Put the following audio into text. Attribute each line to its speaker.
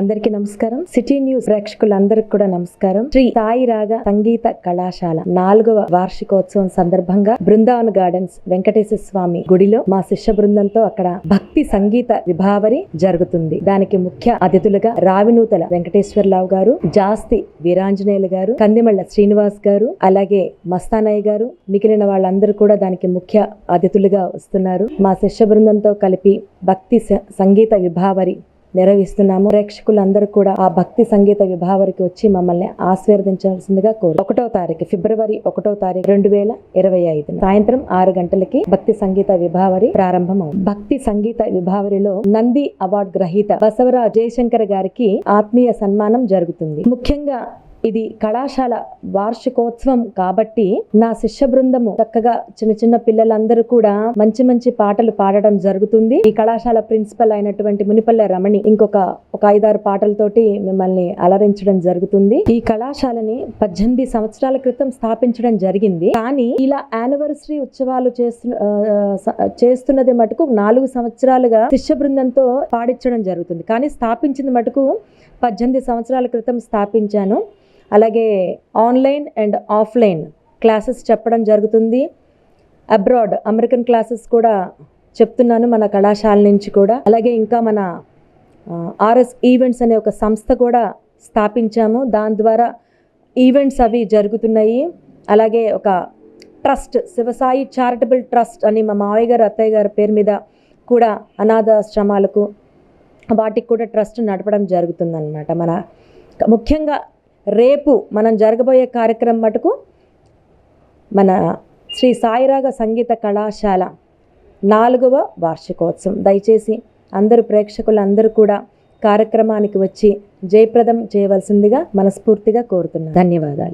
Speaker 1: అందరికీ నమస్కారం. City news ప్రేక్షకులందరికీ కూడా నమస్కారం. శ్రీ సాయి రాగ సంగీత కళాశాల నాలుగవ వార్షికోత్సవం సందర్భంగా బృందావన్ గార్డెన్స్ వెంకటేశ్వర స్వామి గుడిలో మా శిష్య బృందంతో అక్కడ భక్తి సంగీత విభావరి జరుగుతుంది. దానికి ముఖ్య అతిథులుగా రావినూతల వెంకటేశ్వరరావు గారు జాస్తి వీరాంజనేయులు గారు కందిమళ్ళ శ్రీనివాస్ గారు అలాగే మస్తానయ్య గారు మిగిలిన వాళ్ళందరూ కూడా దానికి ముఖ్య అతిథులుగా వస్తున్నారు. మా శిష్య బృందంతో కలిపి భక్తి సంగీత విభావరి నిర్వహిస్తున్నాము ప్రేక్షకులందరూ కూడా ఆ భక్తి సంగీత విభావరికి వచ్చి మమ్మల్ని ఆశీర్వదించాల్సిందిగా కోరు ఒకటో తారీఖు ఫిబ్రవరి ఒకటో తారీఖు రెండు వేల ఇరవై ఐదు సాయంత్రం ఆరు గంటలకి భక్తి సంగీత విభావరి ప్రారంభం భక్తి సంగీత విభావరిలో నంది అవార్డు గ్రహీత బసవరాజ్ జయశంకర్ గారికి ఆత్మీయ సన్మానం జరుగుతుంది. ముఖ్యంగా ఇది కళాశాల వార్షికోత్సవం కాబట్టి నా శిష్య బృందము చక్కగా చిన్న చిన్న పిల్లలందరూ కూడా మంచి మంచి పాటలు పాడడం జరుగుతుంది. ఈ కళాశాల ప్రిన్సిపల్ అయినటువంటి మునిపల్లె రమణి ఇంకొక ఒక ఐదారు పాటలతోటి మిమ్మల్ని అలరించడం జరుగుతుంది. ఈ కళాశాలని పద్దెనిమిది సంవత్సరాల క్రితం స్థాపించడం జరిగింది. కానీ ఇలా యానివర్సరీ ఉత్సవాలు చేస్తున్న చేస్తున్నది మటుకు నాలుగు సంవత్సరాలుగా శిష్య బృందంతో పాడించడం జరుగుతుంది. కానీ స్థాపించింది మటుకు పద్దెనిమిది సంవత్సరాల క్రితం స్థాపించాను. అలాగే ఆన్లైన్ అండ్ ఆఫ్లైన్ క్లాసెస్ చెప్పడం జరుగుతుంది. అబ్రాడ్ అమెరికన్ క్లాసెస్ కూడా చెప్తున్నాను మన కళాశాల నుంచి కూడా. అలాగే ఇంకా మన ఆర్ఎస్ ఈవెంట్స్ అనే ఒక సంస్థ కూడా స్థాపించాము. దాని ద్వారా ఈవెంట్స్ అవి జరుగుతున్నాయి. అలాగే ఒక ట్రస్ట్ శివసాయి చారిటబుల్ ట్రస్ట్ అని మా మావయ్య గారు అత్తయ్య గారి పేరు మీద కూడా అనాథాశ్రమాలకు వాటికి కూడా ట్రస్ట్ నడపడం జరుగుతుందన్నమాట. మన ముఖ్యంగా రేపు మనం జరగబోయే కార్యక్రమం మటుకు మన శ్రీ సాయిరాగ సంగీత కళాశాల నాలుగవ వార్షికోత్సవం. దయచేసి అందరు ప్రేక్షకులందరూ కూడా కార్యక్రమానికి వచ్చి జయప్రదం చేయవలసిందిగా మనస్ఫూర్తిగా కోరుతున్నాను. ధన్యవాదాలు.